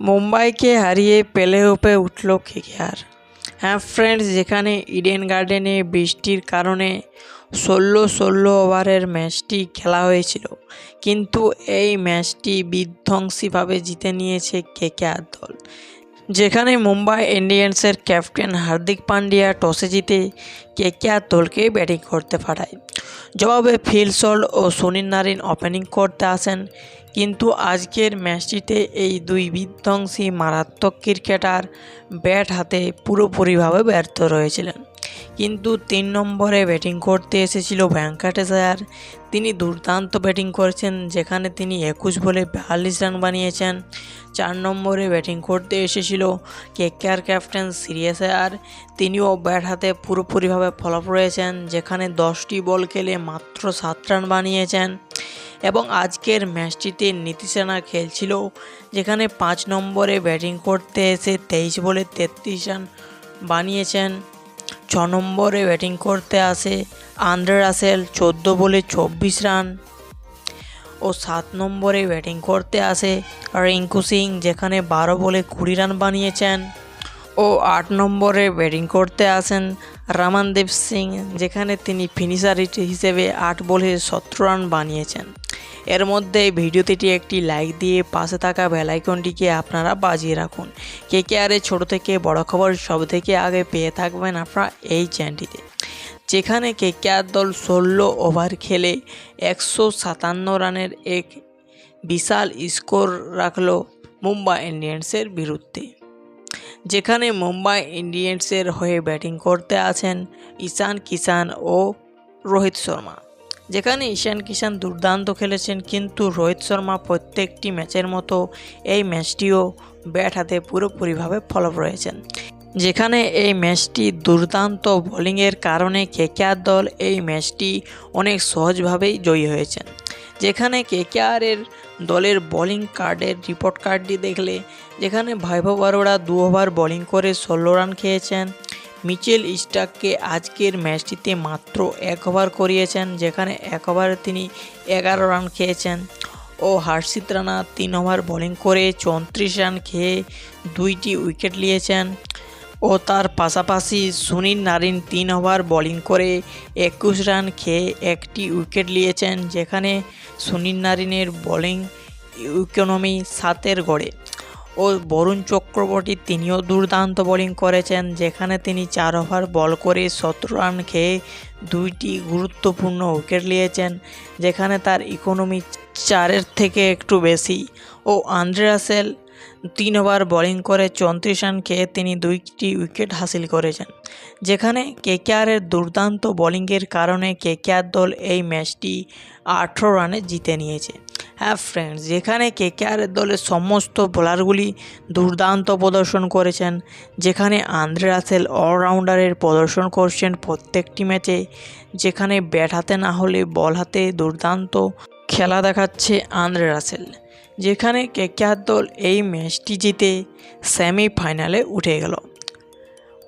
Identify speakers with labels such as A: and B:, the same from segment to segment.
A: মুম্বাইকে হারিয়ে প্লে অফে উঠল কেকেআর। হ্যাঁ ফ্রেন্ডস যেখানে ইডেন গার্ডেনে বৃষ্টির কারণে ষোলো ষোলো ওভারের ম্যাচটি খেলা হয়েছিল, কিন্তু এই ম্যাচটি বিধ্বংসীভাবে জিতে নিয়েছে কেকেআর দল। যেখানে মুম্বাই ইন্ডিয়ান্সের ক্যাপ্টেন হার্দিক পান্ডিয়া টসে জিতে কেকেআর দলকে ব্যাটিং করতে পাঠায়। জবাবে ফিল ও সুনীল নারিন ওপেনিং করতে আসেন কিন্তু আজকের ম্যাচটিতে এই দুই বিধ্বংসী মারাত্মক ক্রিকেটার ব্যাট হাতে পুরোপুরিভাবে ব্যর্থ রয়েছিলেন। কিন্তু তিন নম্বরে ব্যাটিং করতে এসেছিল ভেঙ্কটেশ আয়ার তিনি দুর্দান্ত ব্যাটিং করেছেন, যেখানে তিনি একুশ বলে বিয়াল্লিশ রান বানিয়েছেন। চার নম্বরে ব্যাটিং করতে এসেছিল কেকেআর ক্যাপ্টেন সিরিয়াস আয়ার তিনিও ব্যাট হাতে পুরোপুরিভাবে ফলপ রয়েছেন, যেখানে দশটি বল খেলে মাত্র সাত রান বানিয়েছেন। এবং আজকের ম্যাচটিতে নীতিশানা খেলছিল, যেখানে পাঁচ নম্বরে ব্যাটিং করতে এসে তেইশ বলে তেত্রিশ রান বানিয়েছেন। ছ নম্বরে ব্যাটিং করতে আসে আন্দ্রে রাসেল, চোদ্দ বলে চব্বিশ রান। ও সাত নম্বরে ব্যাটিং করতে আসে রিঙ্কু সিং, যেখানে বারো বলে কুড়ি রান বানিয়েছেন। ও আট নম্বরে ব্যাটিং করতে আসেন রামানদেব সিং, যেখানে তিনি ফিনিশার হিসেবে আট বলে সতেরো রান বানিয়েছেন। এর মধ্যে ভিডিওটিটি একটি লাইক দিয়ে পাশে থাকা বেলাইকনটিকে আপনারা বাজিয়ে রাখুন। কে কে আরে ছোটো থেকে বড় খবর সব থেকে আগে পেয়ে থাকবেন আপনারা এই চ্যানেলটিতে। যেখানে কে কে আর দল ষোলো ওভার খেলে একশো সাতান্ন রানের এক বিশাল স্কোর রাখল মুম্বাই ইন্ডিয়ান্সের বিরুদ্ধে। যেখানে মুম্বাই ইন্ডিয়ান্সের হয়ে ব্যাটিং করতে আছেন ঈশান কিষান ও রোহিত শর্মা। যেখানে ঈশান কিষান দুর্দান্ত খেলেছেন, কিন্তু রোহিত শর্মা প্রত্যেকটি ম্যাচের মতো এই ম্যাচটিও ব্যাট হাতে পুরোপুরিভাবে ফলপ রয়েছেন। যেখানে এই ম্যাচটি দুর্দান্ত বোলিংয়ের কারণে কেকেআর দল এই ম্যাচটি অনেক সহজভাবেই জয়ী হয়েছেন। যেখানে কেকেআরের দলের বোলিং কার্ডের রিপোর্ট কার্ডটি দেখলে, যেখানে ভাইভব অরোরা দু ওভার বোলিং করে ষোলো রান খেয়েছেন। মিচেল স্টাককে আজকের ম্যাচটিতে মাত্র এক ওভার করিয়েছেন, যেখানে এক ওভারে তিনি এগারো রান খেয়েছেন। ও হর্ষিত রানা তিন ওভার বোলিং করে চৌত্রিশ রান খেয়ে দুইটি উইকেট নিয়েছেন। ও তার পাশাপাশি সুনীল নারিন তিন ওভার বোলিং করে একুশ রান খেয়ে একটি উইকেট নিয়েছেন, যেখানে সুনীল নারিনের বোলিং ইকোনমি সাতের গড়ে। ও বরুণ চক্রবর্তী তিনিও দুর্দান্ত বোলিং করেছেন, যেখানে তিনি চার ওভার বল করে সতেরো রান খেয়ে দুইটি গুরুত্বপূর্ণ উইকেট নিয়েছেন, যেখানে তার ইকোনমি চারের থেকে একটু বেশি। ও আন্দ্রে রাসেল তিন ওভার বোলিং করে চৌত্রিশ রান খেয়ে তিনি দুইটি উইকেট হাসিল করেছেন, যেখানে কেকেআরের দুর্দান্ত বোলিংয়ের কারণে কেকেআর দল এই ম্যাচটি আঠেরো রানে জিতে নিয়েছে। হ্যাঁ ফ্রেন্ডস যেখানে কেকেআরের দলের সমস্ত বোলারগুলি দুর্দান্ত প্রদর্শন করেছেন, যেখানে আন্দ্রে রাসেল অলরাউন্ডারের প্রদর্শন করছেন প্রত্যেকটি ম্যাচে, যেখানে ব্যাট হাতে না হলে বল হাতে দুর্দান্ত খেলা দেখাচ্ছে আন্দ্রে রাসেল। যেখানে কেকেআর দল এই ম্যাচটি জিতে সেমিফাইনালে উঠে গেল।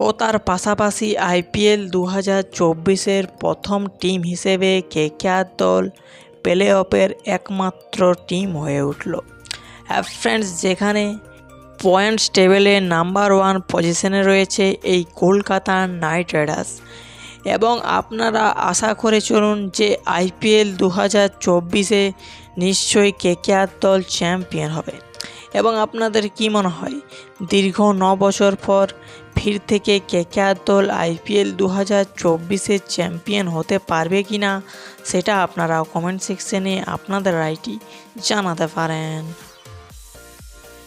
A: ও তার পাশাপাশি আইপিএল দু হাজার চব্বিশের প্রথম টিম হিসেবে কেকেআর দল প্লে অফের একমাত্র টিম হয়ে উঠল। হ্যাঁ ফ্রেন্ডস, যেখানে পয়েন্টস টেবিলে নাম্বার ওয়ান পজিশনে রয়েছে এই কলকাতা নাইট রাইডার্স। এবং আপনারা আশা করে চলুন যে আইপিএল দু হাজার চব্বিশে নিশ্চয়ই কেকেআর দল চ্যাম্পিয়ন হবে। এবং আপনাদের কি মনে হয়, দীর্ঘ ন বছর পর ফির থেকে কেকেআর দল আইপিএল দু হাজার চব্বিশে চ্যাম্পিয়ন হতে পারবে কি না সেটা আপনারা কমেন্ট সেকশনে আপনাদের রায়টি জানাতে পারেন।